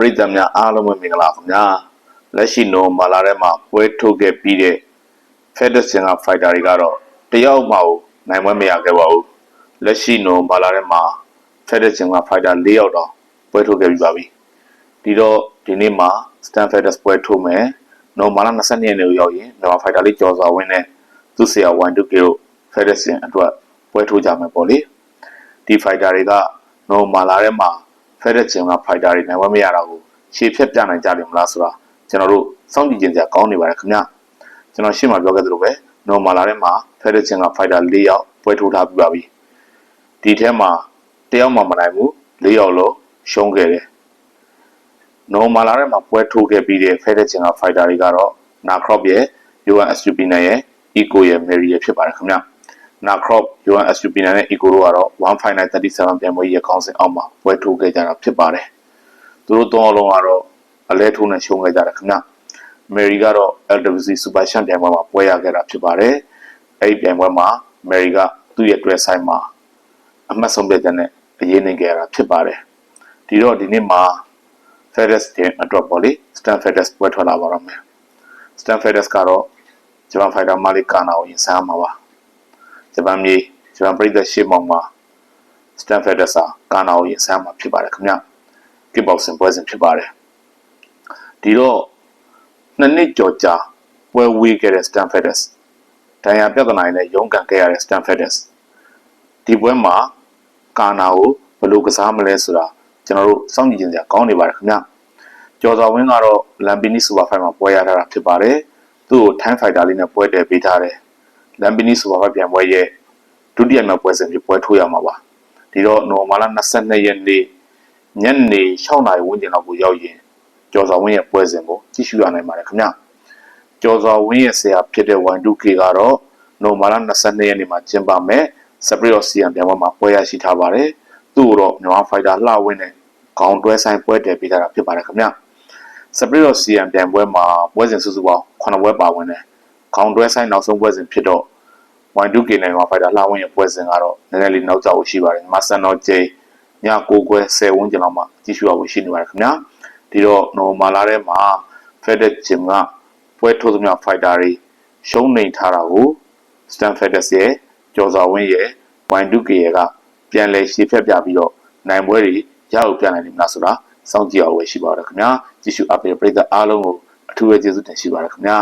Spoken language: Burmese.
ပရိသတ်များအားလုံးပဲမင်္ဂလာခင်ဗျာလက်ရှိနိုမာလာထဲမှာပွဲထုတ်ခဲ့ပြီးတဲ့ Federation က fighter တွေကတော့တယောက်မှနိုင်ပွဲမရခဲ့ပါဘူးလက်ရှိနိုမာလာထဲမှာ Federation က fighter ၄ယောက်တော့ပွဲထုတ်ခဲ့ပြီးပါပြီဒီတော့ဒီနေ့မှာ Stanford ပွဲထုတ်မယ်နိုမာလာ22ရက်နေ့ကိုရောက်ရင်မြန်မာ fighter လေးကြော်စွာဝင်းနဲ့သူ့ဆရာ 1-2K တို့ Federation အတွက်ပွဲထုတ်ကြမယ်ပေါ့လေဒီ fighter တွေကနိုမာလာထဲမှာ Federation က fighter တွေနိုင်ပွဲမရတာကိုရှေ့ဖြတ်ပြနိုင်ကြတယ်မလားဆိုတာကျွန်တော်တို့စောင့်ကြည့်ကြင်ကြကောင်းနေပါတယ်ခင်ဗျကျွန်တော်ရှေ့မှာပြောခဲ့သလိုပဲ normal လာထဲမှာ Federation က fighter ၄ယောက်ပွဲထိုးထားပြီးပါပြီဒီထဲမှာတယောက်မှမနိုင်ဘူး၄ယောက်လုံးရှုံးခဲ့တယ် normal လာထဲမှာပွဲထိုးခဲ့ပြီးတဲ့ Federation က fighter တွေကတော့ Nacrop ရဲ့ UNSUP နဲ့ရဲ့ Eco ရဲ့ Mary ရဲ့ဖြစ်ပါတယ်ခင်ဗျ Nacrop UNSUP နဲ့ Eco တို့ကတော့15937ပြန်ပွဲရဲ့ခေါင်းစဉ်အောက်မှာပွဲထိုးခဲ့ကြတာဖြစ်ပါတယ်သူတို့သုံးအလုံးကတော့အလဲထိုးနဲ့ရှုံးခဲ့ကြတယ်ခင်ဗျ။ Mary ကတော့ LWC Super Champ ပြိုင်ပွဲမှာပွဲရခဲ့တာဖြစ်ပါတယ်။အဲ့ဒီပြိုင်ပွဲမှာ Mary ကသူ့ရဲ့တွဲဆိုင်မှာအမှတ်ဆုံးပြတဲ့နဲ့အရေးနေခဲ့ရတာဖြစ်ပါတယ်။ဒီတော့ဒီနေ့မှာ FedEx တင်အတွက်ပေါ့လေ Stanford FedEx ပွဲထွက်လာပါတော့မယ်။ Stanford FedEx ကတော့ဂျပန်ဖိုင်တာမာလီကာနာကိုရင်ဆိုင်မှာပါ။ ဂျပန်မြေဂျပန်ပြည်သက်ရှေ့မောင်မှာ Stanford FedEx ကာနာကိုရင်ဆိုင်မှာဖြစ်ပါတယ်ခင်ဗျ။ kickboxing ပွဲစဉ်ဖြစ်ပါတယ်ဒီတော့နှစ်နှစ်ကျော်ကြာပွဲဝေးခဲ့တဲ့ Stanford ဒဏ်ရာပြဿနာနဲ့ရုန်းကန်ခဲ့ရတဲ့ Stanford ဒီပွဲမှာကာနာကိုဘယ်လိုကစားမလဲဆိုတာကျွန်တော်တို့စောင့်ကြည့်ကြရကောင်းနေပါတယ်ခင်ဗျကျော်စွာဝင်းကတော့လမ်ပီနီစူပါဖိုင်မှာပွဲရထားတာဖြစ်ပါတယ်သူ့ကိုထိုင်းဖိုက်တာလေးနဲ့ပွဲတည်ပေးထားတယ် လမ်ပီနီစူပါဖိုင်ပြန်ပွဲရဲ့ဒုတိယမြောက်ပွဲစဉ်ဖြစ်ပွဲထိုးရမှာပါဒီတော့နိုမာလာ22ရက်နေ့ညနေ6နာရီဝန်းကျင်လောက်ကိုရောက်ရင်ကျော်စွာဝင်းရဲ့ပွဲစဉ်ကိုကြည့်ရှုရနိုင်ပါတယ်ခင်ဗျကျော်စွာဝင်းရဲ့ဆရာဖြစ်တဲ့ Y2K ကတော့နိုမာလာ22ရက်နေ့မှာကျင်းပမယ်စပရီယောစီယံပြန်ပွဲမှာပွဲရရှိထားပါတယ်သူ့ကိုတော့မြန်မာဖိုက်တာလှဝင်းနဲ့ခေါင်းတွဲဆိုင်ပွဲတည်ပေးထားတာဖြစ်ပါတယ်ခင်ဗျစပရီယောစီယံပြန်ပွဲမှာပွဲစဉ်စုစုပေါင်း9ပွဲပါဝင်တယ် ခေါင်းတွဲဆိုင်နောက်ဆုံးပွဲစဉ်ဖြစ်တော့ Y2K နဲ့မြန်မာဖိုက်တာလှဝင်းရဲ့ပွဲစဉ်ကတော့နည်းနည်းလေးနောက်ကျဖို့ရှိပါတယ်မဆန်တော့ကျိည9ခွဲ10ဝန်းကျင်လောက်မှကြည့်ရှုရဖို့ရှိနေပါတယ်ခင်ဗျာဒီတော့နိုမာလာထဲမှာ FedEx Gym ကပွဲထိုးသမျှ fighter တွေရှုံးနေထားတာကို Stanford ရဲ့ကျော်စွာဝင်းရဲ့ Y2K ရဲ့ကပြန်လဲရှေ့ဖြတ်ပြပြီးတော့နိုင်ပွဲတွေရအောင်ပြနိုင်လိမ့်မလားဆိုတာစောင့်ကြည့်အောင်ဝယ်ရှိပါတော့ခင်ဗျာကြည့်ရှုအပ်တဲ့ပရိသတ်အားလုံးကိုအထူးပဲကျေးဇူးတင်ရှိပါရခင်ဗျာ